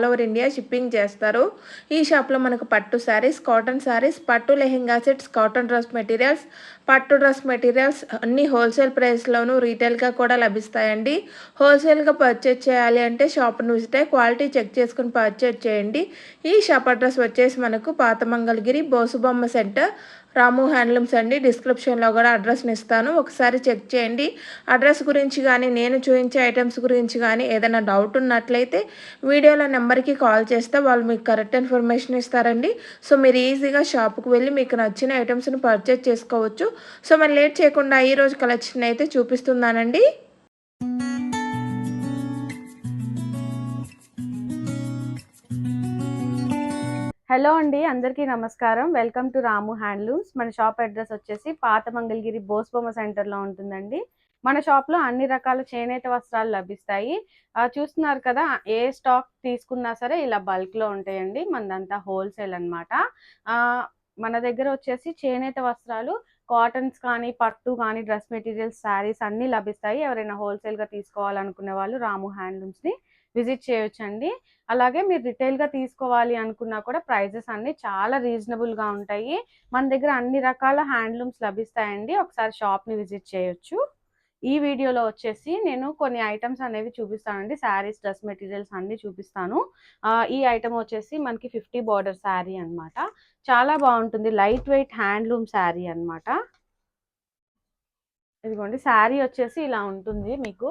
All over India shipping చేస్తారు. ఈ షాప్లో మనకు పట్టు శారీస్ కాటన్ శారీస్ పట్టు lehenga sets cotton dress materials పట్టు డ్రెస్ మెటీరియల్స్ అన్ని హోల్సేల్ ప్రైస్లోనూ రీటైల్గా కూడా లభిస్తాయండి. హోల్సేల్గా పర్చేజ్ చేయాలి అంటే షాప్ను విజిట్ క్వాలిటీ చెక్ చేసుకుని పర్చేజ్ చేయండి. ఈ షాప్ అడ్రస్ వచ్చేసి మనకు పాతమంగళగిరి బోసుబొమ్మ సెంటర్ రాము హ్యాండ్లూమ్స్ అండి. డిస్క్రిప్షన్లో కూడా అడ్రస్ని ఇస్తాను. ఒకసారి చెక్ చేయండి. అడ్రస్ గురించి కానీ నేను చూపించే ఐటమ్స్ గురించి కానీ ఏదైనా డౌట్ ఉన్నట్లయితే వీడియోలో నెంబర్కి కాల్ చేస్తే వాళ్ళు మీకు కరెక్ట్ ఇన్ఫర్మేషన్ ఇస్తారండి. సో మీరు ఈజీగా షాప్కి వెళ్ళి మీకు నచ్చిన ఐటమ్స్ని పర్చేజ్ చేసుకోవచ్చు. సో మరి లేట్ చేయకుండా ఈరోజు కలెక్షన్ అయితే చూపిస్తున్నానండి. హలో అండి అందరికీ నమస్కారం. Welcome to Ramu handlooms. మన షాప్ అడ్రస్ వచ్చేసి పాత మంగళగిరి బోస్బొమ్మ సెంటర్లో ఉంటుందండి. మన షాప్లో అన్ని రకాల చేనేత వస్త్రాలు లభిస్తాయి. చూస్తున్నారు కదా ఏ స్టాక్ తీసుకున్నా సరే ఇలా బల్క్లో ఉంటాయండి. మనదంతా హోల్సేల్ అనమాట మన దగ్గర వచ్చేసి చేనేత వస్త్రాలు కాటన్స్ కానీ పట్టు కానీ డ్రెస్ మెటీరియల్స్ శారీస్ అన్నీ లభిస్తాయి. ఎవరైనా హోల్సేల్గా తీసుకోవాలనుకునే వాళ్ళు రాము హ్యాండ్లూమ్స్ని విజిట్ చేయొచ్చండి. అలాగే మీరు రిటైల్గా తీసుకోవాలి అనుకున్నా కూడా ప్రైజెస్ అన్నీ చాలా రీజనబుల్గా ఉంటాయి. మన దగ్గర అన్ని రకాల హ్యాండ్లూమ్స్ లభిస్తాయండి. ఒకసారి షాప్ని విజిట్ చేయొచ్చు. ఈ వీడియోలో వచ్చేసి నేను కొన్ని ఐటమ్స్ అనేవి చూపిస్తానండి. శారీస్ డ్రెస్ మెటీరియల్స్ అన్ని చూపిస్తాను. ఈ ఐటమ్ వచ్చేసి మనకి ఫిఫ్టీ బార్డర్ శారీ అన్నమాట. చాలా బాగుంటుంది. లైట్ వెయిట్ హ్యాండ్లూమ్ శారీ అనమాట ఇదిగోండి శారీ వచ్చేసి ఇలా ఉంటుంది మీకు.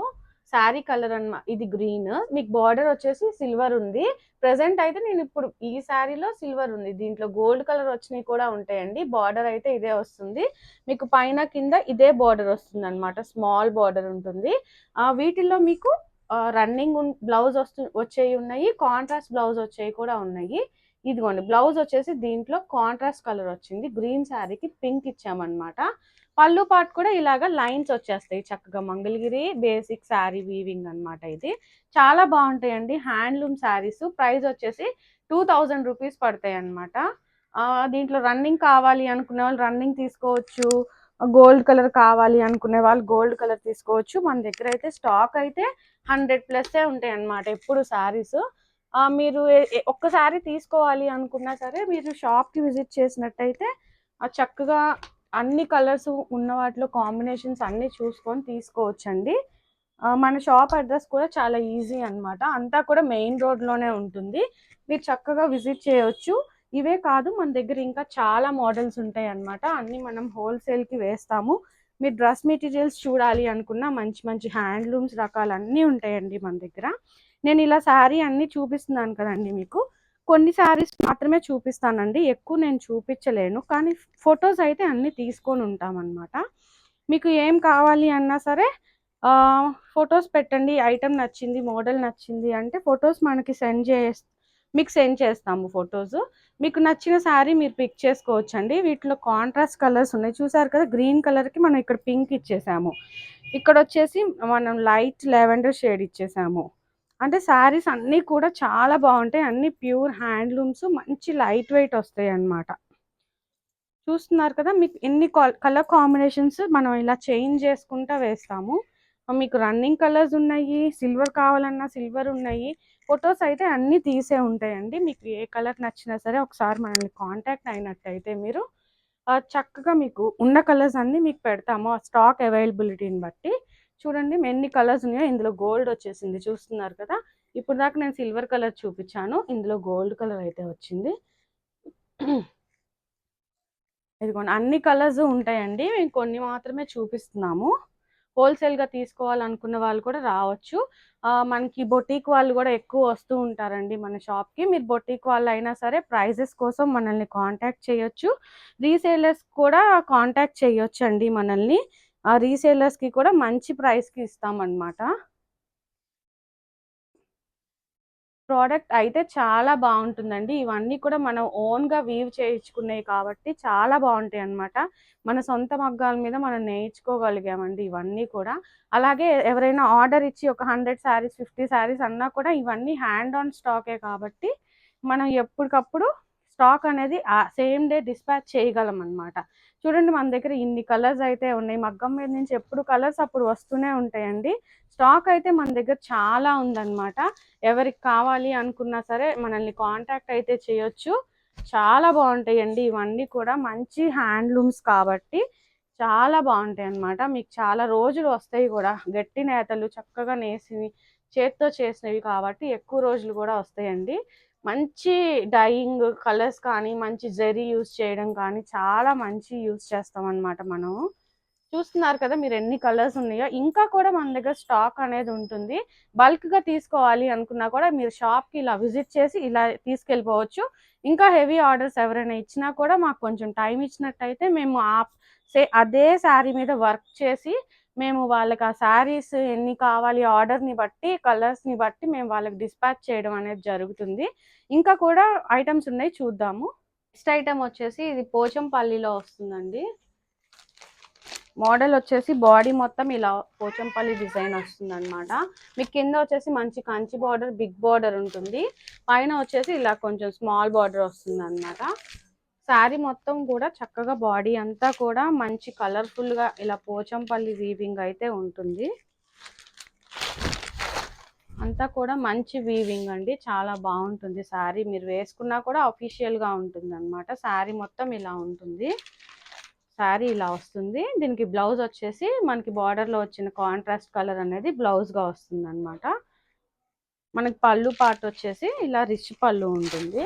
శారీ కలర్ అనమాట ఇది గ్రీన్. మీకు బార్డర్ వచ్చేసి సిల్వర్ ఉంది. ప్రెసెంట్ అయితే నేను ఇప్పుడు ఈ శారీలో సిల్వర్ ఉంది. దీంట్లో గోల్డ్ కలర్ వచ్చినవి కూడా ఉంటాయండి. బార్డర్ అయితే ఇదే వస్తుంది. మీకు పైన కింద ఇదే బార్డర్ వస్తుంది అనమాట స్మాల్ బార్డర్ ఉంటుంది. ఆ వీటిల్లో మీకు రన్నింగ్ బ్లౌజ్ వస్తు వచ్చేవి ఉన్నాయి. కాంట్రాస్ట్ బ్లౌజ్ వచ్చేవి కూడా ఉన్నాయి. ఇదిగోండి. బ్లౌజ్ వచ్చేసి దీంట్లో కాంట్రాస్ట్ కలర్ వచ్చింది. గ్రీన్ శారీకి పింక్ ఇచ్చామన్నమాట. పళ్ళు పాటు కూడా ఇలాగా లైన్స్ వచ్చేస్తాయి. చక్కగా మంగళగిరి బేసిక్ శారీ వీవింగ్ అన్నమాట ఇది. చాలా బాగుంటాయండి. హ్యాండ్లూమ్ శారీస్ ప్రైస్ వచ్చేసి టూ థౌజండ్ రూపీస్ పడతాయి అనమాట దీంట్లో రన్నింగ్ కావాలి అనుకునే వాళ్ళు రన్నింగ్ తీసుకోవచ్చు. గోల్డ్ కలర్ కావాలి అనుకునే వాళ్ళు గోల్డ్ కలర్ తీసుకోవచ్చు. మన దగ్గర అయితే స్టాక్ అయితే హండ్రెడ్ ప్లస్సే ఉంటాయి అన్నమాట ఎప్పుడు శారీస్. మీరు ఒక్కసారి తీసుకోవాలి అనుకున్నా సరే మీరు షాప్కి విజిట్ చేసినట్టయితే చక్కగా అన్ని కలర్స్ ఉన్న వాటిలో కాంబినేషన్స్ అన్నీ చూసుకొని తీసుకోవచ్చండి. మన షాప్ అడ్రస్ కూడా చాలా ఈజీ అనమాట అంతా కూడా మెయిన్ రోడ్లోనే ఉంటుంది. మీరు చక్కగా విజిట్ చేయొచ్చు. ఇవే కాదు మన దగ్గర ఇంకా చాలా మోడల్స్ ఉంటాయి అన్నమాట అన్నీ మనం హోల్సేల్కి వేస్తాము. మీరు డ్రెస్ మెటీరియల్స్ చూడాలి అనుకున్న మంచి మంచి హ్యాండ్లూమ్స్ రకాలు అన్నీ ఉంటాయండి మన దగ్గర. నేను ఇలా శారీ అన్నీ చూపిస్తున్నాను కదండి మీకు. కొన్ని శారీస్ మాత్రమే చూపిస్తానండి. ఎక్కువ నేను చూపించలేను. కానీ ఫొటోస్ అయితే అన్నీ తీసుకొని ఉంటామన్నమాట. మీకు ఏం కావాలి అన్నా సరే ఫొటోస్ పెట్టండి. ఐటమ్ నచ్చింది మోడల్ నచ్చింది అంటే ఫొటోస్ మనకి సెండ్ చే మీకు సెండ్ చేస్తాము ఫొటోస్ మీకు నచ్చిన శారీ మీరు పిక్ చేసుకోవచ్చు అండి వీటిలో కాంట్రాస్ట్ కలర్స్ ఉన్నాయి. చూసారు కదా గ్రీన్ కలర్కి మనం ఇక్కడ పింక్ ఇచ్చేసాము. ఇక్కడ వచ్చేసి మనం లైట్ లెవెండర్ షేడ్ ఇచ్చేసాము. అంటే శారీస్ అన్నీ కూడా చాలా బాగుంటాయి. అన్ని ప్యూర్ హ్యాండ్లూమ్స్ మంచి లైట్ వెయిట్ వస్తాయి అన్నమాట చూస్తున్నారు కదా మీకు ఎన్ని కలర్ కాంబినేషన్స్ మనం ఇలా చేంజ్ చేసుకుంటా వేస్తాము. మీకు రన్నింగ్ కలర్స్ ఉన్నాయి సిల్వర్ కావాలన్నా సిల్వర్ ఉన్నాయి. ఫొటోస్ అయితే అన్నీ తీసే ఉంటాయండి. మీకు ఏ కలర్ నచ్చినా సరే ఒకసారి మనల్ని కాంటాక్ట్ అయినట్టయితే మీరు చక్కగా మీకు ఉన్న కలర్స్ అన్నీ మీకు పెడతాము. ఆ స్టాక్ అవైలబిలిటీని బట్టి. చూడండి ఎన్ని కలర్స్ ఉన్నాయో. ఇందులో గోల్డ్ వచ్చేసింది. చూస్తున్నారు కదా? ఇప్పుడు దాకా నేను సిల్వర్ కలర్ చూపించాను. ఇందులో గోల్డ్ కలర్ అయితే వచ్చింది. ఇదిగోండి అన్ని కలర్స్ ఉంటాయండి. మేము కొన్ని మాత్రమే చూపిస్తున్నాము. హోల్సేల్గా తీసుకోవాలనుకున్న వాళ్ళు కూడా రావచ్చు. మనకి బొటీక్ వాళ్ళు కూడా ఎక్కువ వస్తూ ఉంటారండి మన షాప్కి మీరు బొటీక్ వాళ్ళు అయినా సరే ప్రైజెస్ కోసం మనల్ని కాంటాక్ట్ చేయొచ్చు. రీసేలర్స్ కూడా కాంటాక్ట్ చేయొచ్చు అండి మనల్ని. రీసేలర్స్కి కూడా మంచి ప్రైస్కి ఇస్తామన్నమాట. ప్రోడక్ట్ అయితే చాలా బాగుంటుందండి. ఇవన్నీ కూడా మనం ఓన్గా వీవ్ చేయించుకునేవి కాబట్టి చాలా బాగుంటాయి అన్నమాట. మన సొంత మగ్గాల మీద మనం నేర్చుకోగలిగామండి ఇవన్నీ కూడా. అలాగే ఎవరైనా ఆర్డర్ ఇచ్చి ఒక హండ్రెడ్ శారీస్ ఫిఫ్టీ శారీస్ అన్నా కూడా ఇవన్నీ హ్యాండ్ ఆన్ స్టాకే కాబట్టి మనం ఎప్పటికప్పుడు స్టాక్ అనేది సేమ్ డే డిస్పాచ్ చేయగలం అన్నమాట చూడండి మన దగ్గర ఇన్ని కలర్స్ అయితే ఉన్నాయి. మగ్గం మీద నుంచి ఎప్పుడు కలర్స్ అప్పుడు వస్తూనే ఉంటాయండి. స్టాక్ అయితే మన దగ్గర చాలా ఉందన్నమాట. ఎవరికి కావాలి అనుకున్నా సరే మనల్ని కాంటాక్ట్ అయితే చేయొచ్చు. చాలా బాగుంటాయండి. ఇవన్నీ కూడా మంచి హ్యాండ్లూమ్స్ కాబట్టి చాలా బాగుంటాయి అన్నమాట మీకు చాలా రోజులు వస్తాయి కూడా. గట్టి నేతలు చక్కగా నేసి చేత్తో చేసినవి కాబట్టి ఎక్కువ రోజులు కూడా వస్తాయండి. మంచి డైయింగ్ కలర్స్ కానీ మంచి జరీ యూస్ చేయడం కానీ చాలా మంచి యూస్ చేస్తాం అన్నమాట మనం. చూస్తున్నారు కదా మీరు ఎన్ని కలర్స్ ఉన్నాయో. ఇంకా కూడా మన దగ్గర స్టాక్ అనేది ఉంటుంది. బల్క్గా తీసుకోవాలి అనుకున్నా కూడా మీరు షాప్కి ఇలా విజిట్ చేసి ఇలా తీసుకెళ్ళిపోవచ్చు. ఇంకా హెవీ ఆర్డర్స్ ఎవరైనా ఇచ్చినా కూడా మాకు కొంచెం టైం ఇచ్చినట్టయితే మేము ఆ సే అదే శారీ మీద వర్క్ చేసి మేము వాళ్ళకి ఆ శారీస్ ఎన్ని కావాలి ఆర్డర్ని బట్టి కలర్స్ని బట్టి మేము వాళ్ళకి డిస్పాచ్ చేయడం అనేది జరుగుతుంది. ఇంకా కూడా ఐటమ్స్ ఉన్నాయి చూద్దాము. నెక్స్ట్ ఐటమ్ వచ్చేసి ఇది పోచంపల్లిలో వస్తుందండి. మోడల్ వచ్చేసి బాడీ మొత్తం ఇలా పోచంపల్లి డిజైన్ వస్తుంది అనమాట మీకు కింద వచ్చేసి మంచి కంచి బార్డర్ బిగ్ బార్డర్ ఉంటుంది. పైన వచ్చేసి ఇలా కొంచెం స్మాల్ బార్డర్ వస్తుంది అనమాట శారీ మొత్తం కూడా చక్కగా బాడీ అంతా కూడా మంచి కలర్ఫుల్గా ఇలా పోచంపల్లి వీవింగ్ అయితే ఉంటుంది. అంతా కూడా మంచి వీవింగ్ అండి. చాలా బాగుంటుంది శారీ మీరు వేసుకున్నా కూడా అఫీషియల్గా ఉంటుంది అనమాట శారీ మొత్తం ఇలా ఉంటుంది. శారీ ఇలా వస్తుంది. దీనికి బ్లౌజ్ వచ్చేసి మనకి బార్డర్లో వచ్చిన కాంట్రాస్ట్ కలర్ అనేది బ్లౌజ్గా వస్తుంది అనమాట మనకి పళ్ళు పార్ట్ వచ్చేసి ఇలా రిచ్ పళ్ళు ఉంటుంది.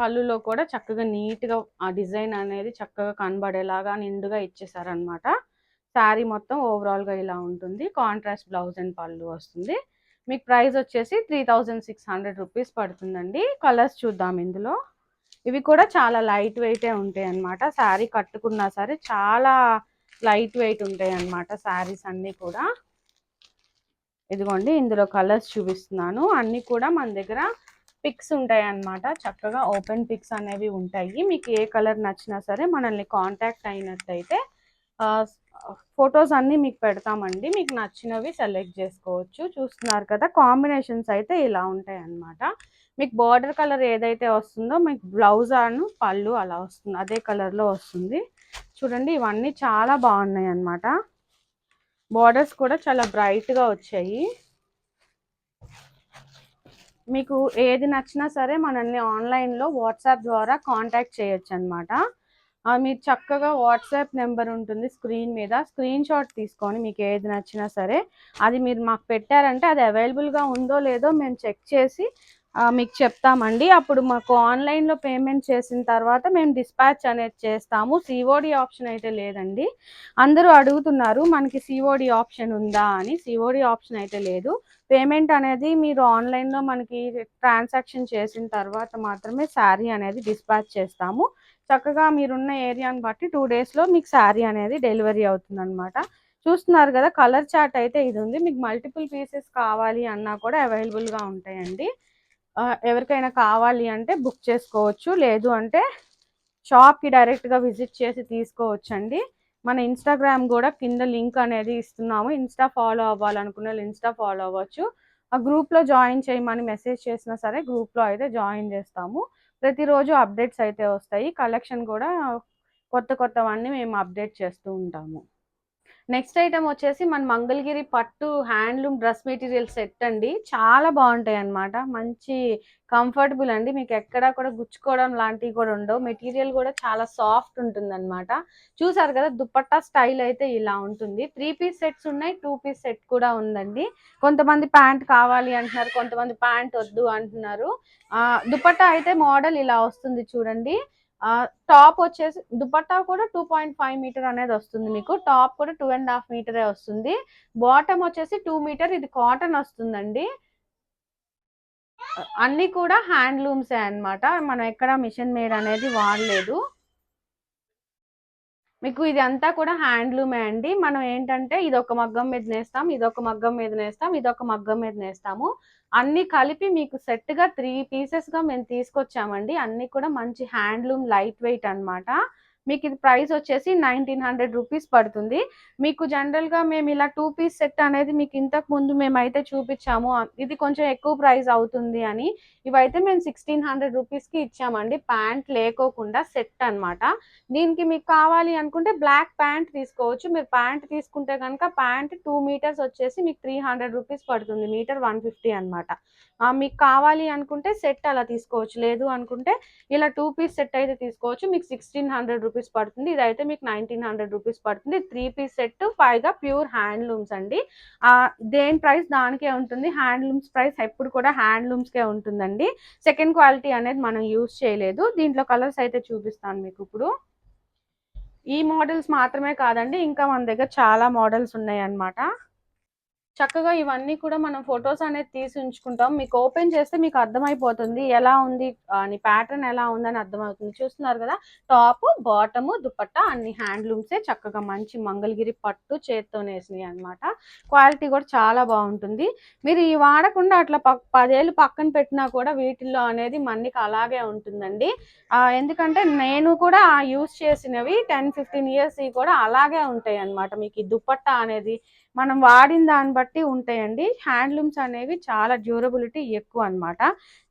పళ్ళులో కూడా చక్కగా నీట్గా ఆ డిజైన్ అనేది చక్కగా కనబడేలాగా నిండుగా ఇచ్చేసారనమాట శారీ మొత్తం ఓవరాల్గా ఇలా ఉంటుంది. కాంట్రాస్ట్ బ్లౌజ్ అండ్ పళ్ళు వస్తుంది. మీకు ప్రైస్ వచ్చేసి three thousand six hundred rupees పడుతుందండి. కలర్స్ చూద్దాం ఇందులో. ఇవి కూడా చాలా లైట్ వెయిటే ఉంటాయి అన్నమాట శారీ కట్టుకున్నా సరే చాలా లైట్ వెయిట్ ఉంటాయి అన్నమాట శారీస్ అన్నీ కూడా. ఇదిగోండి ఇందులో కలర్స్ చూపిస్తున్నాను. అన్నీ కూడా మన దగ్గర పిక్స్ ఉంటాయి అన్నమాట. చక్కగా ఓపెన్ పిక్స్ అనేవి ఉంటాయి. మీకు ఏ కలర్ నచ్చినా సరే మనల్ని కాంటాక్ట్ అయినట్టయితే ఫొటోస్ అన్నీ మీకు పెడతామండి. మీకు నచ్చినవి సెలెక్ట్ చేసుకోవచ్చు. చూస్తున్నారు కదా కాంబినేషన్స్ అయితే ఇలా ఉంటాయి అన్నమాట. మీకు బార్డర్ కలర్ ఏదైతే వస్తుందో మీకు బ్లౌజ్ అను పళ్ళు అలా వస్తుంది. అదే కలర్లో వస్తుంది. చూడండి ఇవన్నీ చాలా బాగున్నాయి అన్నమాట. బార్డర్స్ కూడా చాలా బ్రైట్గా వచ్చాయి. మీకు ఏది నచ్చినా సరే మనల్ని ఆన్లైన్లో వాట్సాప్ ద్వారా కాంటాక్ట్ చేయొచ్చు అనమాట మీరు చక్కగా వాట్సాప్ నెంబర్ ఉంటుంది స్క్రీన్ మీద. స్క్రీన్ షాట్ తీసుకొని మీకు ఏది నచ్చినా సరే అది మీరు మాకు పెట్టారంటే అది అవైలబుల్గా ఉందో లేదో మేము చెక్ చేసి మీకు చెప్తామండి. అప్పుడు మాకు ఆన్లైన్లో పేమెంట్ చేసిన తర్వాత మేము డిస్పాచ్ అనేది చేస్తాము. సిఓడి ఆప్షన్ అయితే లేదండి. అందరూ అడుగుతున్నారు మనకి సిఓడి ఆప్షన్ ఉందా? అని. సిఓడి ఆప్షన్ అయితే లేదు. పేమెంట్ అనేది మీరు ఆన్లైన్లో మనకి ట్రాన్సాక్షన్ చేసిన తర్వాత మాత్రమే శారీ అనేది డిస్పాచ్ చేస్తాము. చక్కగా మీరున్న ఏరియాని బట్టి టూ డేస్లో మీకు శారీ అనేది డెలివరీ అవుతుంది అనమాట చూస్తున్నారు కదా కలర్ చార్ట్ అయితే ఇది ఉంది. మీకు మల్టిపుల్ పీసెస్ కావాలి అన్నా కూడా అవైలబుల్గా ఉంటాయండి. ఎవరికైనా కావాలి అంటే బుక్ చేసుకోవచ్చు. లేదు అంటే షాప్కి డైరెక్ట్గా విజిట్ చేసి తీసుకోవచ్చు అండి మన ఇన్స్టాగ్రామ్ కూడా కింద లింక్ అనేది ఇస్తున్నాము. ఇన్స్టా ఫాలో అవ్వాలనుకున్న వాళ్ళు ఇన్స్టా ఫాలో అవ్వచ్చు. ఆ గ్రూప్లో జాయిన్ చేయమని మెసేజ్ చేసినా సరే గ్రూప్లో అయితే జాయిన్ చేస్తాము. ప్రతిరోజు అప్డేట్స్ అయితే వస్తాయి. కలెక్షన్ కూడా కొత్త కొత్తవన్నీ మేము అప్డేట్ చేస్తూ ఉంటాము. నెక్స్ట్ ఐటమ్ వచ్చేసి మన మంగళగిరి పట్టు హ్యాండ్లూమ్ డ్రెస్ మెటీరియల్ సెట్ అండి. చాలా బాగుంటాయి అన్నమాట. మంచి కంఫర్టబుల్ అండి. మీకు ఎక్కడా కూడా గుచ్చుకోవడం లాంటివి కూడా ఉండవు. మెటీరియల్ కూడా చాలా సాఫ్ట్ ఉంటుంది అనమాట చూసారు కదా దుపట్టా స్టైల్ అయితే ఇలా ఉంటుంది. త్రీ పీస్ సెట్స్ ఉన్నాయి టూ పీస్ సెట్ కూడా ఉందండి. కొంతమంది ప్యాంట్ కావాలి అంటున్నారు కొంతమంది ప్యాంట్ వద్దు అంటున్నారు. ఆ దుపట్టా అయితే మోడల్ ఇలా వస్తుంది చూడండి. టాప్ వచ్చేసి దుపట్టా కూడా టూ పాయింట్ ఫైవ్ మీటర్ అనేది వస్తుంది మీకు. టాప్ కూడా టూ అండ్ హాఫ్ మీటరే వస్తుంది. బాటమ్ వచ్చేసి టూ మీటర్ ఇది కాటన్ వస్తుందండి. అన్ని కూడా హ్యాండ్లూమ్సే అన్నమాట. మనం ఎక్కడ మిషన్ మేడ్ అనేది వాడలేదు. మీకు ఇది అంతా కూడా హ్యాండ్లూమే అండి. మనం ఏంటంటే ఇది ఒక మగ్గం మీద నేస్తాం ఇది ఒక మగ్గం మీద నేస్తాం ఇది ఒక మగ్గం మీద నేస్తాము. అన్ని కలిపి మీకు సెట్గా త్రీ పీసెస్గా మేము తీసుకొచ్చామండి. అన్ని కూడా మంచి హ్యాండ్లూమ్ లైట్ వెయిట్ అన్నమాట. మీకు ఇది ప్రైస్ వచ్చేసి నైన్టీన్ హండ్రెడ్ రూపీస్ పడుతుంది. మీకు జనరల్గా మేము ఇలా టూ పీస్ సెట్ అనేది మీకు ఇంతకు ముందు మేమైతే చూపించాము. ఇది కొంచెం ఎక్కువ ప్రైస్ అవుతుంది అని ఇవైతే మేము సిక్స్టీన్ హండ్రెడ్ రూపీస్కి ఇచ్చామండి. ప్యాంట్ లేకోకుండా సెట్ అన్నమాట. దీనికి మీకు కావాలి అనుకుంటే బ్లాక్ ప్యాంట్ తీసుకోవచ్చు. మీరు ప్యాంట్ తీసుకుంటే కనుక ప్యాంట్ టూ మీటర్స్ వచ్చేసి మీకు త్రీ హండ్రెడ్ రూపీస్ పడుతుంది. మీటర్ వన్ ఫిఫ్టీ అనమాట మీకు కావాలి అనుకుంటే సెట్ అలా తీసుకోవచ్చు. లేదు అనుకుంటే ఇలా టూ పీస్ సెట్ అయితే తీసుకోవచ్చు. మీకు సిక్స్టీన్ హండ్రెడ్ రూపీస్ రూపీస్ పడుతుంది. ఇదైతే మీకు నైన్టీన్ హండ్రెడ్ రూపీస్ పడుతుంది. త్రీ పీస్ సెట్ పైగా ప్యూర్ హ్యాండ్లూమ్స్ అండి. దేని ప్రైస్ దానికే ఉంటుంది. హ్యాండ్లూమ్స్ ప్రైస్ ఎప్పుడు కూడా హ్యాండ్లూమ్స్కే ఉంటుందండి. సెకండ్ క్వాలిటీ అనేది మనం యూజ్ చేయలేదు. దీంట్లో కలర్స్ అయితే చూపిస్తాను మీకు ఇప్పుడు. ఈ మోడల్స్ మాత్రమే కాదండి ఇంకా మన దగ్గర చాలా మోడల్స్ ఉన్నాయి అన్నమాట చక్కగా ఇవన్నీ కూడా మనం ఫొటోస్ అనేది తీసి ఉంచుకుంటాం. మీకు ఓపెన్ చేస్తే మీకు అర్థమైపోతుంది. ఎలా ఉంది అని ప్యాటర్న్ ఎలా ఉందని అర్థమవుతుంది. చూస్తున్నారు కదా? టాప్ బాటమ్ దుపట్టా అన్ని హ్యాండ్లూమ్సే చక్కగా మంచి మంగళగిరి పట్టు చేత్తో వేసినాయి అనమాట క్వాలిటీ కూడా చాలా బాగుంటుంది. మీరు ఈ వాడకుండా అట్లా పక్ పదేళ్ళు పక్కన పెట్టినా కూడా వీటిల్లో అనేది మనకి అలాగే ఉంటుందండి. ఎందుకంటే నేను కూడా యూస్ చేసినవి టెన్ ఫిఫ్టీన్ ఇయర్స్ కూడా అలాగే ఉంటాయి అన్నమాట. మీకు ఈ దుపట్టా అనేది మనం వాడిన దాన్ని బట్టి ఉంటాయండి. హ్యాండ్లూమ్స్ అనేవి చాలా డ్యూరబిలిటీ ఎక్కువ అన్నమాట.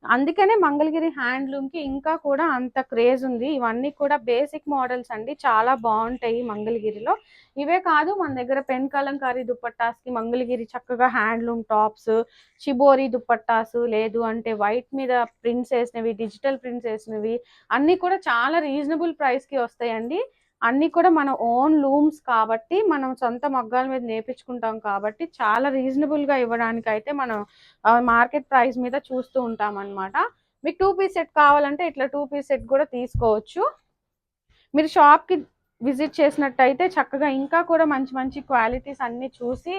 అందుకనే మంగళగిరి హ్యాండ్లూమ్కి ఇంకా కూడా అంత క్రేజ్ ఉంది. ఇవన్నీ కూడా బేసిక్ మోడల్స్ అండి. చాలా బాగుంటాయి మంగళగిరిలో. ఇవే కాదు మన దగ్గర పెన్ కలంకారీ దుప్పట్టాస్కి మంగళగిరి చక్కగా హ్యాండ్లూమ్ టాప్స్ షిబోరి దుప్పట్టాస్ లేదు అంటే వైట్ మీద ప్రింట్స్ వేసినవి డిజిటల్ ప్రింట్స్ వేసినవి అన్నీ కూడా చాలా రీజనబుల్ ప్రైస్కి వస్తాయండి. అన్నీ కూడా మన ఓన్ లూమ్స్ కాబట్టి మనం సొంత మగ్గాల మీద నేర్పించుకుంటాం కాబట్టి చాలా రీజనబుల్గా ఇవ్వడానికి అయితే మనం మార్కెట్ ప్రైస్ మీద చూస్తూ ఉంటాం అన్నమాట మీకు టూ పీస్ సెట్ కావాలంటే ఇట్లా టూ పీస్ సెట్ కూడా తీసుకోవచ్చు. మీరు షాప్కి విజిట్ చేసినట్టయితే చక్కగా ఇంకా కూడా మంచి మంచి క్వాలిటీస్ అన్నీ చూసి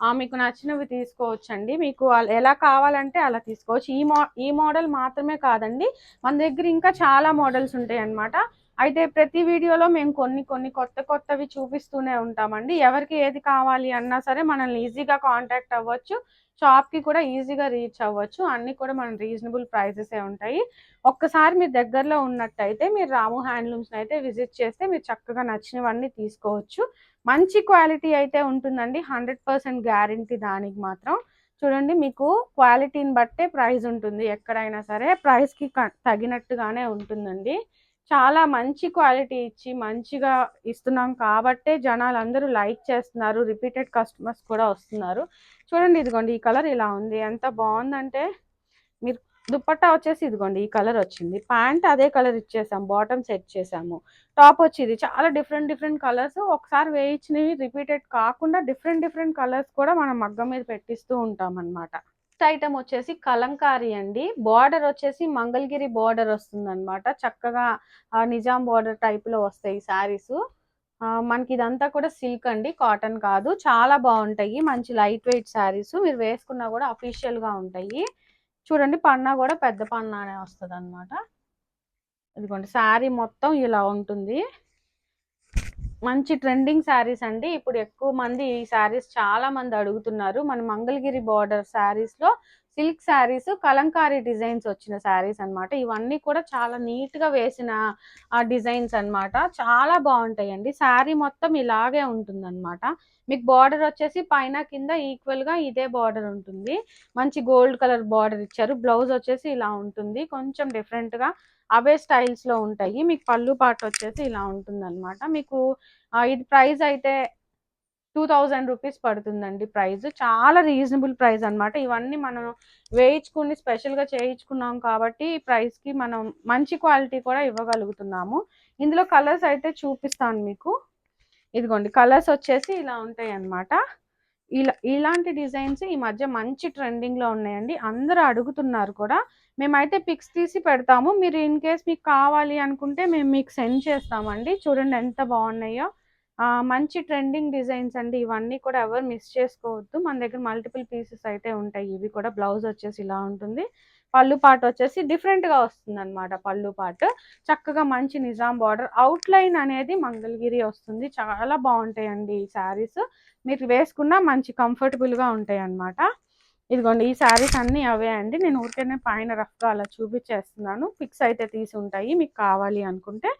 ఆ, మీకు నచ్చినవి తీసుకోవచ్చండి. మీకు ఎలా కావాలంటే అలా తీసుకోవచ్చు. ఈ మో ఈ మోడల్ మాత్రమే కాదండి. మన దగ్గర ఇంకా చాలా మోడల్స్ ఉంటాయి అన్నమాట అయితే ప్రతి వీడియోలో మేము కొన్ని కొన్ని కొత్త కొత్తవి చూపిస్తూనే ఉంటామండి. ఎవరికి ఏది కావాలి అన్నా సరే మనల్ని ఈజీగా కాంటాక్ట్ అవ్వచ్చు. షాప్కి కూడా ఈజీగా రీచ్ అవ్వచ్చు. అన్నీ కూడా మన రీజనబుల్ ప్రైజెసే ఉంటాయి. ఒక్కసారి మీరు దగ్గరలో ఉన్నట్టయితే మీరు రాము హ్యాండ్లూమ్స్ని అయితే విజిట్ చేస్తే మీరు చక్కగా నచ్చినవన్నీ తీసుకోవచ్చు. మంచి క్వాలిటీ అయితే ఉంటుందండి. హండ్రెడ్ పర్సెంట్ గ్యారంటీ దానికి మాత్రం. చూడండి మీకు క్వాలిటీని బట్టే ప్రైస్ ఉంటుంది. ఎక్కడైనా సరే ప్రైస్కి తగినట్టుగానే ఉంటుందండి. చాలా మంచి క్వాలిటీ ఇచ్చి మంచిగా ఇస్తున్నాం కాబట్టే జనాలు అందరూ లైక్ చేస్తున్నారు రిపీటెడ్ కస్టమర్స్ కూడా వస్తున్నారు. చూడండి ఇదిగోండి ఈ కలర్ ఇలా ఉంది. ఎంత బాగుందంటే మీరు దుప్పట్ట వచ్చేసి ఇదిగోండి ఈ కలర్ వచ్చింది. ప్యాంట్ అదే కలర్ ఇచ్చేసాం బాటమ్ సెట్ చేసాము. టాప్ వచ్చేది. చాలా డిఫరెంట్ డిఫరెంట్ కలర్స్ ఒకసారి వేయించినవి రిపీటెడ్ కాకుండా డిఫరెంట్ డిఫరెంట్ కలర్స్ కూడా మనం మగ్గం మీద పెట్టిస్తూ ఉంటాం అన్నమాట నెక్స్ట్ ఐటమ్ వచ్చేసి కలంకారీ అండి. బార్డర్ వచ్చేసి మంగళగిరి బార్డర్ వస్తుంది అనమాట చక్కగా నిజాం బార్డర్ టైప్లో వస్తాయి శారీస్. మనకి ఇదంతా కూడా సిల్క్ అండి కాటన్ కాదు. చాలా బాగుంటాయి. మంచి లైట్ వెయిట్ శారీస్ మీరు వేసుకున్నా కూడా అఫీషియల్గా ఉంటాయి. చూడండి పన్నా కూడా పెద్ద పన్నానే వస్తుంది అనమాట ఇదిగోండి శారీ మొత్తం ఇలా ఉంటుంది. మంచి ట్రెండింగ్ శారీస్ అండి. ఇప్పుడు ఎక్కువ మంది ఈ శారీస్ చాలా మంది అడుగుతున్నారు. మన మంగళగిరి బార్డర్ శారీస్లో సిల్క్ శారీస్ కలంకారీ డిజైన్స్ వచ్చిన శారీస్ అన్నమాట. ఇవన్నీ కూడా చాలా నీట్గా వేసిన ఆ డిజైన్స్ అన్నమాట. చాలా బాగుంటాయండి. శారీ మొత్తం ఇలాగే ఉంటుంది మీకు బార్డర్ వచ్చేసి పైన కింద ఈక్వల్గా ఇదే బార్డర్ ఉంటుంది. మంచి గోల్డ్ కలర్ బార్డర్ ఇచ్చారు. బ్లౌజ్ వచ్చేసి ఇలా ఉంటుంది. కొంచెం డిఫరెంట్గా అవే స్టైల్స్లో ఉంటాయి. మీకు పళ్ళు పాట వచ్చేసి ఇలా ఉంటుంది మీకు ఇది ప్రైస్ అయితే టూ థౌజండ్ రూపీస్ పడుతుందండి ప్రైస్ చాలా రీజనబుల్ ప్రైస్ అనమాట ఇవన్నీ మనం వేయించుకుని స్పెషల్గా చేయించుకున్నాం కాబట్టి ఈ మనం మంచి క్వాలిటీ కూడా ఇవ్వగలుగుతున్నాము. ఇందులో కలర్స్ అయితే చూపిస్తాను మీకు. ఇదిగోండి కలర్స్ వచ్చేసి ఇలా ఉంటాయి అన్నమాట ఇలా ఇలాంటి డిజైన్స్ ఈ మధ్య మంచి ట్రెండింగ్లో ఉన్నాయండి. అందరూ అడుగుతున్నారు కూడా. మేమైతే పిక్స్ తీసి పెడతాము. మీరు ఇన్ కేస్ మీకు కావాలి అనుకుంటే మేము మీకు సెండ్ చేస్తామండి. చూడండి ఎంత బాగున్నాయో. మంచి ట్రెండింగ్ డిజైన్స్ అండి. ఇవన్నీ కూడా ఎవరు మిస్ చేసుకోవద్దు. మన దగ్గర మల్టిపుల్ పీసెస్ అయితే ఉంటాయి. ఇవి కూడా బ్లౌజ్ వచ్చేసి ఇలా ఉంటుంది. పళ్ళు పాట వచ్చేసి డిఫరెంట్గా వస్తుంది అనమాట పళ్ళు పాట చక్కగా మంచి నిజాం బార్డర్ అవుట్లైన్ అనేది మంగళగిరి వస్తుంది. చాలా బాగుంటాయండి ఈ శారీస్ మీరు వేసుకున్నా మంచి కంఫర్టబుల్గా ఉంటాయి అన్నమాట ఇదిగోండి ఈ శారీస్ అన్నీ అవే అండి. నేను ఊరికేనే పైన రఫ్గా అలా చూపించేస్తున్నాను. పిక్స్ అయితే తీసి ఉంటాయి. మీకు కావాలి అనుకుంటే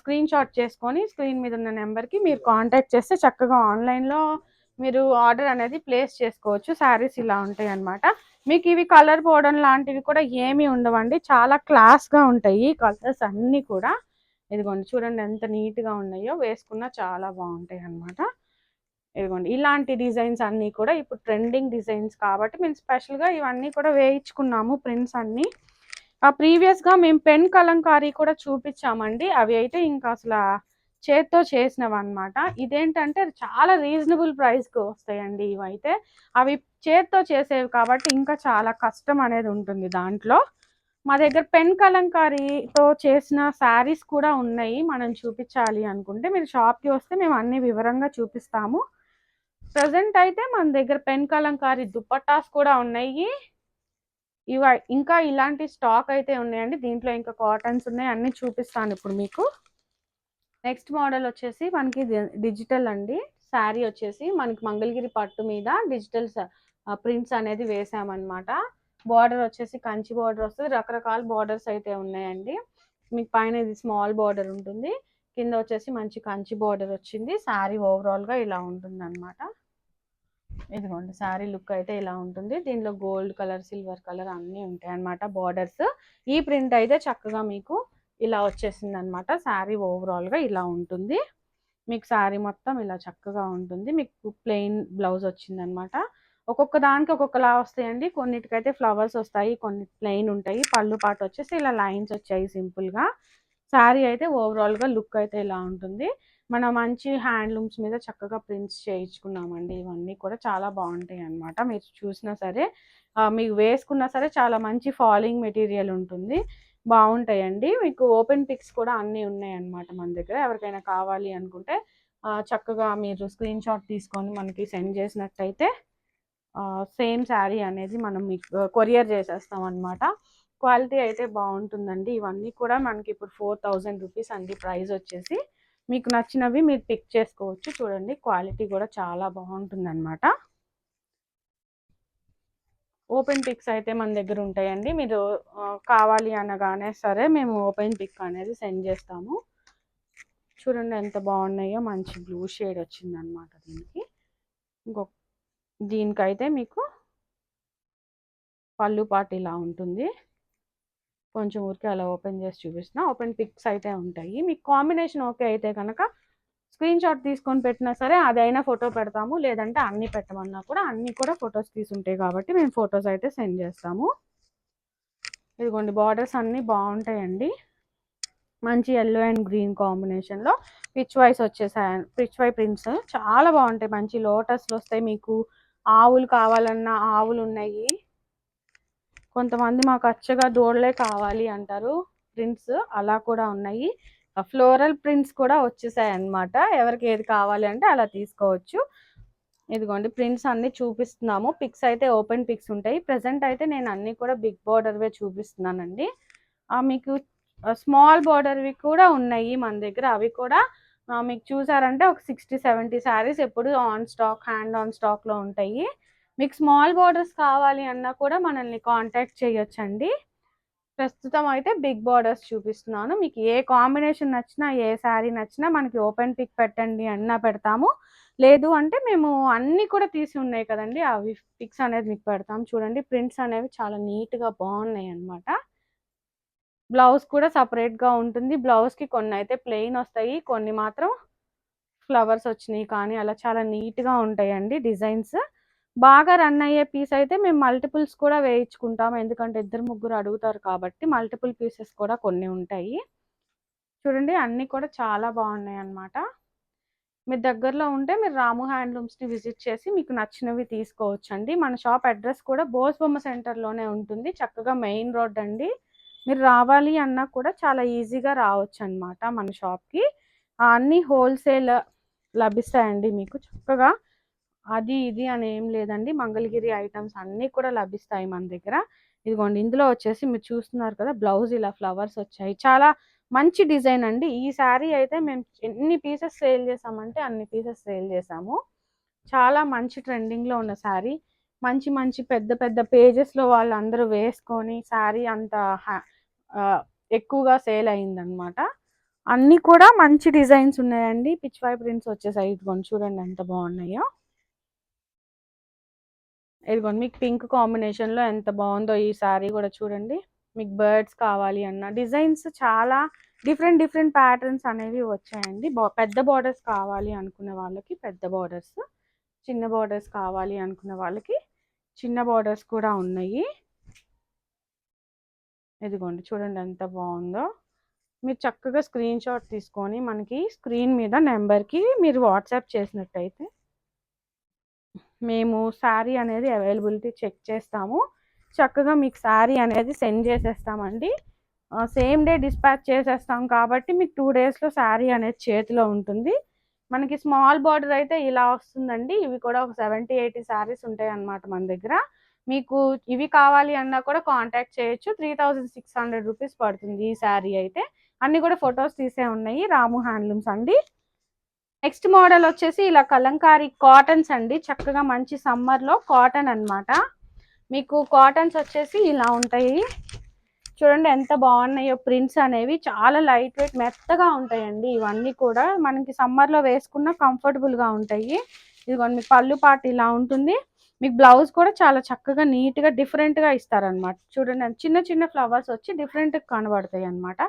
స్క్రీన్ షాట్ చేసుకొని స్క్రీన్ మీద ఉన్న నెంబర్కి మీరు కాంటాక్ట్ చేస్తే చక్కగా ఆన్లైన్లో మీరు ఆర్డర్ అనేది ప్లేస్ చేసుకోవచ్చు. శారీస్ ఇలా ఉంటాయి అన్నమాట. మీకు ఇవి కలర్ పోవడం లాంటివి కూడా ఏమీ ఉండవండి. చాలా క్లాస్గా ఉంటాయి కలర్స్ అన్నీ కూడా. ఇదిగోండి చూడండి ఎంత నీట్గా ఉన్నాయో. వేసుకున్నా చాలా బాగుంటాయి అన్నమాట. ఇదిగోండి ఇలాంటి డిజైన్స్ అన్నీ కూడా ఇప్పుడు ట్రెండింగ్ డిజైన్స్ కాబట్టి మేము స్పెషల్గా ఇవన్నీ కూడా వేయించుకున్నాము ప్రింట్స్ అన్నీ. ఆ ప్రీవియస్గా మేము పెన్ కలంకారీ కూడా చూపించామండి. అవి అయితే ఇంకా అసలు చేత్తో చేసినవి అనమాట ఇదేంటంటే చాలా రీజనబుల్ ప్రైస్కి వస్తాయండి ఇవైతే. అవి చేత్తో చేసేవి కాబట్టి ఇంకా చాలా కష్టం అనేది ఉంటుంది దాంట్లో. మా దగ్గర పెన్ కలంకారీతో చేసిన శారీస్ కూడా ఉన్నాయి. మనం చూపించాలి అనుకుంటే మీరు షాప్కి వస్తే మేము అన్ని వివరంగా చూపిస్తాము. ప్రజెంట్ అయితే మన దగ్గర పెన్ కలంకారీ దుప్పట్టాస్ కూడా ఉన్నాయి. ఇవ ఇంకా ఇలాంటి స్టాక్ అయితే ఉన్నాయండి. దీంట్లో ఇంకా కాటన్స్ ఉన్నాయి. అన్ని చూపిస్తాను ఇప్పుడు మీకు. నెక్స్ట్ మోడల్ వచ్చేసి మనకి డిజిటల్ అండి. శారీ వచ్చేసి మనకి మంగళగిరి పట్టు మీద డిజిటల్ ప్రింట్స్ అనేది వేసామన్నమాట. బార్డర్ వచ్చేసి కంచి బార్డర్ వస్తుంది. రకరకాల బార్డర్స్ అయితే ఉన్నాయండి. మీకు పైన ఇది స్మాల్ బార్డర్ ఉంటుంది. కింద వచ్చేసి మంచి కంచి బార్డర్ వచ్చింది. శారీ ఓవరాల్గా ఇలా ఉంటుంది అనమాట ఇదిగోండి శారీ లుక్ అయితే ఇలా ఉంటుంది. దీనిలో గోల్డ్ కలర్ సిల్వర్ కలర్ అన్నీ ఉంటాయి అన్నమాట బార్డర్స్. ఈ ప్రింట్ అయితే చక్కగా మీకు ఇలా వచ్చేసింది అనమాట శారీ ఓవరాల్గా ఇలా ఉంటుంది. మీకు శారీ మొత్తం ఇలా చక్కగా ఉంటుంది. మీకు ప్లెయిన్ బ్లౌజ్ వచ్చింది అనమాట ఒక్కొక్క దానికి ఒక్కొక్కలా వస్తాయండి. కొన్నిటికైతే ఫ్లవర్స్ వస్తాయి కొన్ని ప్లెయిన్ ఉంటాయి. పళ్ళు పాటు వచ్చేసి ఇలా లైన్స్ వచ్చాయి సింపుల్గా. శారీ అయితే ఓవరాల్గా లుక్ అయితే ఇలా ఉంటుంది. మనం మంచి హ్యాండ్లూమ్స్ మీద చక్కగా ప్రింట్స్ చేయించుకున్నామండి. ఇవన్నీ కూడా చాలా బాగుంటాయి అన్నమాట మీరు చూసినా సరే మీకు వేసుకున్నా సరే చాలా మంచి ఫాలింగ్ మెటీరియల్ ఉంటుంది. బాగుంటాయండి. మీకు ఓపెన్ పిక్స్ కూడా అన్నీ ఉన్నాయన్నమాట మన దగ్గర. ఎవరికైనా కావాలి అనుకుంటే చక్కగా మీరు స్క్రీన్ షాట్ తీసుకొని మనకి సెండ్ చేసినట్టయితే సేమ్ శారీ అనేది మనం మీకు కొరియర్ చేసేస్తాం అనమాట క్వాలిటీ అయితే బాగుంటుందండి. ఇవన్నీ కూడా మనకి ఇప్పుడు ఫోర్ థౌజండ్ రూపీస్ అండి ప్రైస్ వచ్చేసి. మీకు నచ్చినవి మీరు పిక్ చేసుకోవచ్చు. చూడండి క్వాలిటీ కూడా చాలా బాగుంటుంది అన్నమాట ఓపెన్ పిక్స్ అయితే మన దగ్గర ఉంటాయండి. మీరు కావాలి అనగానే సరే మేము ఓపెన్ పిక్ అనేది సెండ్ చేస్తాము. చూడండి ఎంత బాగున్నాయో. మంచి బ్లూ షేడ్ వచ్చింది అనమాట దీనికి. ఇంకొక దీనికైతే మీకు పళ్ళు పాటు ఇలా ఉంటుంది. కొంచెం ఊరికే అలా ఓపెన్ చేసి చూపిస్తున్నా. ఓపెన్ పిక్స్ అయితే ఉంటాయి. మీకు కాంబినేషన్ ఓకే అయితే కనుక స్క్రీన్ షాట్ తీసుకొని పెట్టినా సరే అదైనా ఫోటో పెడతాము. లేదంటే అన్ని పెట్టమన్నా కూడా అన్ని కూడా ఫొటోస్ తీసుంటాయి కాబట్టి మేము ఫొటోస్ అయితే సెండ్ చేస్తాము. ఇదిగోండి బార్డర్స్ అన్నీ బాగుంటాయండి. మంచి ఎల్లో అండ్ గ్రీన్ కాంబినేషన్లో పిచ్ వైస్ వచ్చేసాయి. పిచ్ వై ప్రింట్స్ చాలా బాగుంటాయి. మంచి లోటస్లు వస్తాయి. మీకు ఆవులు కావాలన్నా ఆవులు ఉన్నాయి. కొంతమంది మాకు అచ్చగా దూడలే కావాలి అంటారు. ప్రింట్స్ అలా కూడా ఉన్నాయి. ఫ్లోరల్ ప్రింట్స్ కూడా వచ్చేసాయి అన్నమాట ఎవరికి ఏది కావాలి అంటే అలా తీసుకోవచ్చు. ఇదిగోండి ప్రింట్స్ అన్నీ చూపిస్తున్నాము. పిక్స్ అయితే ఓపెన్ పిక్స్ ఉంటాయి. ప్రజెంట్ అయితే నేను అన్ని కూడా బిగ్ బార్డర్వే చూపిస్తున్నానండి. మీకు స్మాల్ బార్డర్వి కూడా ఉన్నాయి మన దగ్గర. అవి కూడా మీకు చూసారంటే ఒక సిక్స్టీ సెవెంటీ శారీస్ ఎప్పుడు ఆన్ స్టాక్ హ్యాండ్ ఆన్ స్టాక్లో ఉంటాయి. మీకు స్మాల్ బార్డర్స్ కావాలి అన్నా కూడా మనల్ని కాంటాక్ట్ చేయొచ్చండి. ప్రస్తుతం అయితే బిగ్ బార్డర్స్ చూపిస్తున్నాను. మీకు ఏ కాంబినేషన్ నచ్చినా ఏ శారీ నచ్చినా మనకి ఓపెన్ పిక్ పెట్టండి అన్నా పెడతాము. లేదు అంటే మేము అన్నీ కూడా తీసి ఉన్నాయి కదండి. అవి పిక్స్ అనేది మీకు పెడతాం. చూడండి ప్రింట్స్ అనేవి చాలా నీట్గా బాగున్నాయి అన్నమాట. బ్లౌజ్ కూడా సపరేట్గా ఉంటుంది. బ్లౌజ్కి కొన్ని అయితే ప్లెయిన్ వస్తాయి కొన్ని మాత్రం ఫ్లవర్స్ వచ్చినాయి కానీ అలా చాలా నీట్గా ఉంటాయండి డిజైన్స్. బాగా రన్ అయ్యే పీస్ అయితే మేము మల్టిపుల్స్ కూడా వేయించుకుంటాం ఎందుకంటే ఇద్దరు ముగ్గురు అడుగుతారు కాబట్టి మల్టిపుల్ పీసెస్ కూడా కొన్ని ఉంటాయి. చూడండి అన్నీ కూడా చాలా బాగున్నాయి అన్నమాట మీరు దగ్గరలో ఉంటే మీరు రాము హ్యాండ్లూమ్స్ని విజిట్ చేసి మీకు నచ్చినవి తీసుకోవచ్చండి. మన షాప్ అడ్రస్ కూడా బోస్ బొమ్మ సెంటర్లోనే ఉంటుంది. చక్కగా మెయిన్ రోడ్ అండి. మీరు రావాలి అన్నా కూడా చాలా ఈజీగా రావచ్చు అనమాట మన షాప్కి. అన్నీ హోల్సేల్ లభిస్తాయండి మీకు చక్కగా. అది ఇది అని ఏం లేదండి. మంగళగిరి ఐటమ్స్ అన్నీ కూడా లభిస్తాయి మన దగ్గర. ఇదిగోండి ఇందులో వచ్చేసి మీరు చూస్తున్నారు కదా బ్లౌజ్ ఇలా ఫ్లవర్స్ వచ్చాయి. చాలా మంచి డిజైన్ అండి. ఈ శారీ అయితే మేము ఎన్ని పీసెస్ సేల్ చేసామంటే అన్ని పీసెస్ సేల్ చేసాము. చాలా మంచి ట్రెండింగ్లో ఉన్న శారీ. మంచి మంచి పెద్ద పెద్ద పేజెస్లో వాళ్ళందరూ వేసుకొని శారీ అంత ఎక్కువగా సేల్ అయిందనమాట అన్నీ కూడా మంచి డిజైన్స్ ఉన్నాయండి. పిచ్ వై ప్రింట్స్ వచ్చేసాయి. ఇదిగోండి చూడండి ఎంత బాగున్నాయో. ఇదిగోండి మీకు పింక్ కాంబినేషన్లో ఎంత బాగుందో ఈ శారీ కూడా చూడండి. మీకు బర్డ్స్ కావాలి అన్న డిజైన్స్ చాలా డిఫరెంట్ డిఫరెంట్ ప్యాటర్న్స్ అనేవి వచ్చాయండి. పెద్ద బార్డర్స్ కావాలి అనుకునే వాళ్ళకి పెద్ద బార్డర్స్ చిన్న బార్డర్స్ కావాలి అనుకునే వాళ్ళకి చిన్న బార్డర్స్ కూడా ఉన్నాయి. ఇదిగోండి చూడండి ఎంత బాగుందో. మీరు చక్కగా స్క్రీన్ షాట్ తీసుకొని మనకి స్క్రీన్ మీద నెంబర్కి మీరు వాట్సాప్ చేసినట్టయితే మేము శారీ అనేది అవైలబిలిటీ చెక్ చేస్తాము. చక్కగా మీకు శారీ అనేది సెండ్ చేసేస్తామండి. సేమ్ డే డిస్పాచ్ చేసేస్తాం కాబట్టి మీకు టూ డేస్లో శారీ అనేది చేతిలో ఉంటుంది. మనకి స్మాల్ బార్డర్ అయితే ఇలా వస్తుందండి. ఇవి కూడా ఒక సెవెంటీ ఎయిటీ శారీస్ ఉంటాయి అన్నమాట మన దగ్గర. మీకు ఇవి కావాలి అన్నా కూడా కాంటాక్ట్ చేయొచ్చు. Three thousand six hundred rupees పడుతుంది ఈ శారీ అయితే. అన్నీ కూడా ఫొటోస్ తీసే ఉన్నాయి. రాము హ్యాండ్లూమ్స్ అండి. నెక్స్ట్ మోడల్ వచ్చేసి ఇలా కలంకారీ కాటన్స్ అండి. చక్కగా మంచి సమ్మర్లో కాటన్ అన్నమాట. మీకు కాటన్స్ వచ్చేసి ఇలా ఉంటాయి. చూడండి ఎంత బాగున్నాయో ప్రింట్స్ అనేవి. చాలా లైట్ వెయిట్ మెత్తగా ఉంటాయండి. ఇవన్నీ కూడా మనకి సమ్మర్లో వేసుకున్న కంఫర్టబుల్గా గా ఉంటాయి. ఇదిగోండి మీకు పళ్ళు పాటు ఇలా ఉంటుంది. మీకు బ్లౌజ్ కూడా చాలా చక్కగా నీట్గా డిఫరెంట్గా ఇస్తారనమాట చూడండి చిన్న చిన్న ఫ్లవర్స్ వచ్చి డిఫరెంట్గా కనబడతాయి అనమాట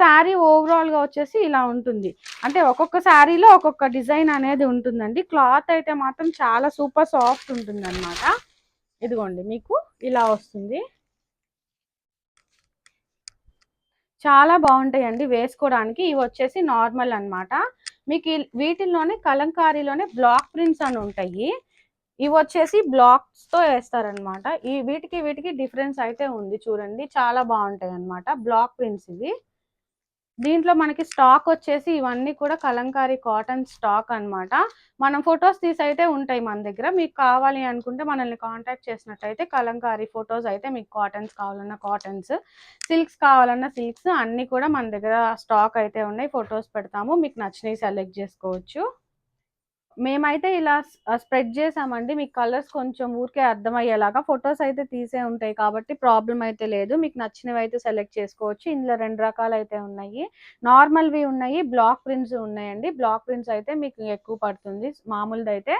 శారీ ఓవరాల్గా వచ్చేసి ఇలా ఉంటుంది. అంటే ఒక్కొక్క శారీలో ఒక్కొక్క డిజైన్ అనేది ఉంటుందండి. క్లాత్ అయితే మాత్రం చాలా సూపర్ సాఫ్ట్ ఉంటుంది అనమాట ఇదిగోండి మీకు ఇలా వస్తుంది. చాలా బాగుంటాయండి వేసుకోవడానికి. ఇవి వచ్చేసి నార్మల్ అన్నమాట. మీకు వీటిల్లోనే కలంకారీలోనే బ్లాక్ ప్రింట్స్ అని ఉంటాయి. ఇవి వచ్చేసి బ్లాక్స్తో వేస్తారనమాట ఈ వీటికి వీటికి డిఫరెన్స్ అయితే ఉంది చూడండి. చాలా బాగుంటాయి అన్నమాట బ్లాక్ ప్రింట్స్ ఇవి. దీంట్లో మనకి స్టాక్ వచ్చేసి ఇవన్నీ కూడా కలంకారీ కాటన్ స్టాక్ అన్నమాట. మనం ఫొటోస్ తీసి అయితే ఉంటాయి మన దగ్గర. మీకు కావాలి అనుకుంటే మనల్ని కాంటాక్ట్ చేసినట్టయితే కలంకారీ ఫొటోస్ అయితే మీకు కాటన్స్ కావాలన్నా కాటన్స్ సిల్క్స్ కావాలన్నా సిల్క్స్ అన్నీ కూడా మన దగ్గర స్టాక్ అయితే ఉన్నాయి. ఫొటోస్ పెడతాము. మీకు నచ్చినవి సెలెక్ట్ చేసుకోవచ్చు. మేమైతే ఇలా స్ప్రెడ్ చేసామండి. మీకు కలర్స్ కొంచెం ఊరికే అర్థమయ్యేలాగా ఫొటోస్ అయితే తీసే ఉంటాయి కాబట్టి ప్రాబ్లం అయితే లేదు. మీకు నచ్చినవి అయితే సెలెక్ట్ చేసుకోవచ్చు. ఇందులో రెండు రకాలు అయితే ఉన్నాయి. నార్మల్వి ఉన్నాయి బ్లాక్ ప్రింట్స్ ఉన్నాయండి. బ్లాక్ ప్రింట్స్ అయితే మీకు ఎక్కువ పడుతుంది. మామూలుది అయితే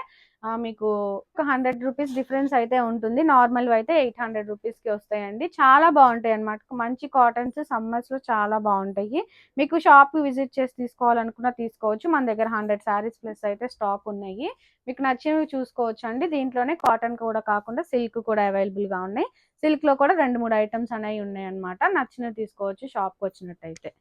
మీకు ఒక హండ్రెడ్ రూపీస్ డిఫరెన్స్ అయితే ఉంటుంది. నార్మల్ అయితే ఎయిట్ హండ్రెడ్ రూపీస్కి వస్తాయండి. చాలా బాగుంటాయి అన్నమాట మంచి కాటన్స్ సమ్మర్స్లో చాలా బాగుంటాయి. మీకు షాప్కి విజిట్ చేసి తీసుకోవాలనుకున్నా తీసుకోవచ్చు. మన దగ్గర హండ్రెడ్ శారీస్ ప్లస్ అయితే స్టాక్ ఉన్నాయి. మీకు నచ్చినవి చూసుకోవచ్చు అండి దీంట్లోనే కాటన్ కూడా కాకుండా సిల్క్ కూడా అవైలబుల్గా ఉన్నాయి. సిల్క్లో కూడా రెండు మూడు ఐటమ్స్ అనేవి ఉన్నాయి అనమాట నచ్చినవి తీసుకోవచ్చు. షాప్కి వచ్చినట్టయితే.